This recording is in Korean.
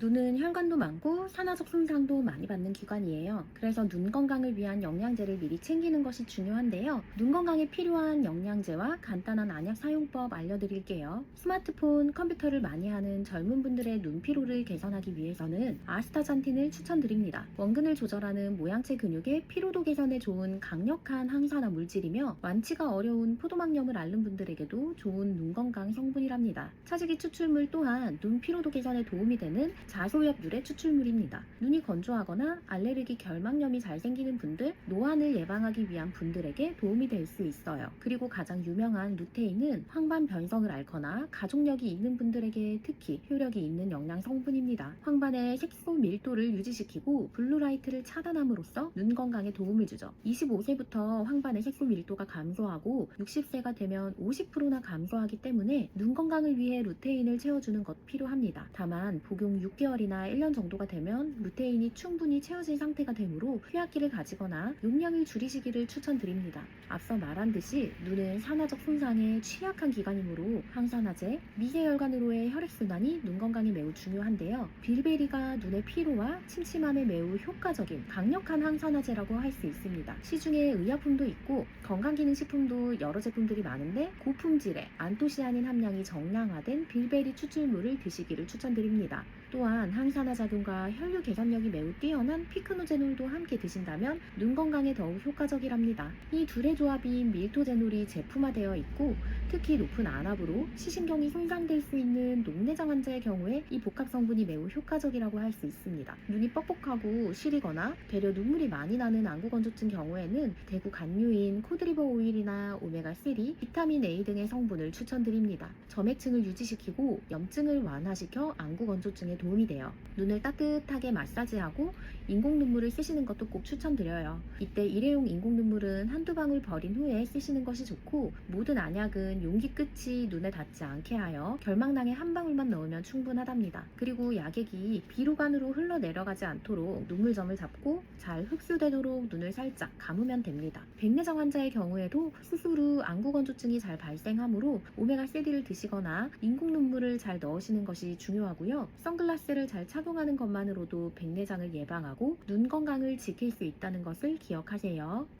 눈은 혈관도 많고 산화적 손상도 많이 받는 기관이에요. 그래서 눈 건강을 위한 영양제를 미리 챙기는 것이 중요한데요. 눈 건강에 필요한 영양제와 간단한 안약 사용법 알려드릴게요. 스마트폰, 컴퓨터를 많이 하는 젊은 분들의 눈 피로를 개선하기 위해서는 아스타잔틴을 추천드립니다. 원근을 조절하는 모양체 근육의 피로도 개선에 좋은 강력한 항산화 물질이며 완치가 어려운 포도막염을 앓는 분들에게도 좋은 눈 건강 성분이랍니다. 차지기 추출물 또한 눈 피로도 개선에 도움이 되는 자소엽유래 추출물입니다. 눈이 건조하거나 알레르기 결막염이 잘 생기는 분들, 노안을 예방하기 위한 분들에게 도움이 될 수 있어요. 그리고 가장 유명한 루테인은 황반 변성을 앓거나 가족력이 있는 분들에게 특히 효력이 있는 영양 성분입니다. 황반의 색소 밀도를 유지시키고 블루라이트를 차단함으로써 눈 건강에 도움을 주죠. 25세부터 황반의 색소 밀도가 감소하고 60세가 되면 50%나 감소하기 때문에 눈 건강을 위해 루테인을 채워주는 것 필요합니다. 다만 복용 6 개월이나 1년 정도가 되면 루테인이 충분히 채워진 상태가 되므로 휴약기를 가지거나 용량을 줄이시기를 추천드립니다. 앞서 말한 듯이 눈은 산화적 손상에 취약한 기관이므로 항산화제, 미세혈관으로의 혈액순환이 눈 건강에 매우 중요한데요. 빌베리가 눈의 피로와 침침함에 매우 효과적인 강력한 항산화제라고 할 수 있습니다. 시중에 의약품도 있고 건강기능식품도 여러 제품들이 많은데 고품질의 안토시아닌 함량이 정량화된 빌베리 추출물을 드시기를 추천드립니다. 또한 항산화 작용과 혈류 개선력이 매우 뛰어난 피크노제놀도 함께 드신다면 눈 건강에 더욱 효과적이랍니다. 이 둘의 조합인 밀토제놀이 제품화되어 있고 특히 높은 안압으로 시신경이 손상될 수 있는 녹내장 환자의 경우에 이 복합 성분이 매우 효과적이라고 할 수 있습니다. 눈이 뻑뻑하고 시리거나 되려 눈물이 많이 나는 안구건조증 경우에는 대구 간류인 코드리버 오일이나 오메가3, 비타민 A 등의 성분을 추천드립니다. 점액층을 유지시키고 염증을 완화시켜 안구건조증에 도움이 돼요. 눈을 따뜻하게 마사지하고 인공 눈물을 쓰시는 것도 꼭 추천드려요. 이때 일회용 인공 눈물은 한두 방울 버린 후에 쓰시는 것이 좋고 모든 안약은 용기 끝이 눈에 닿지 않게 하여 결막낭에 한 방울만 넣으면 충분하답니다. 그리고 약액이 비로관으로 흘러내려가지 않도록 눈물점을 잡고 잘 흡수되도록 눈을 살짝 감으면 됩니다. 백내장 환자의 경우에도 수술 후 안구건조증이 잘 발생하므로 오메가3를 드시거나 인공 눈물을 잘 넣으시는 것이 중요하고요. 선글라스 를 잘 착용하는 것만으로도 백내장을 예방하고 눈 건강을 지킬 수 있다는 것을 기억하세요.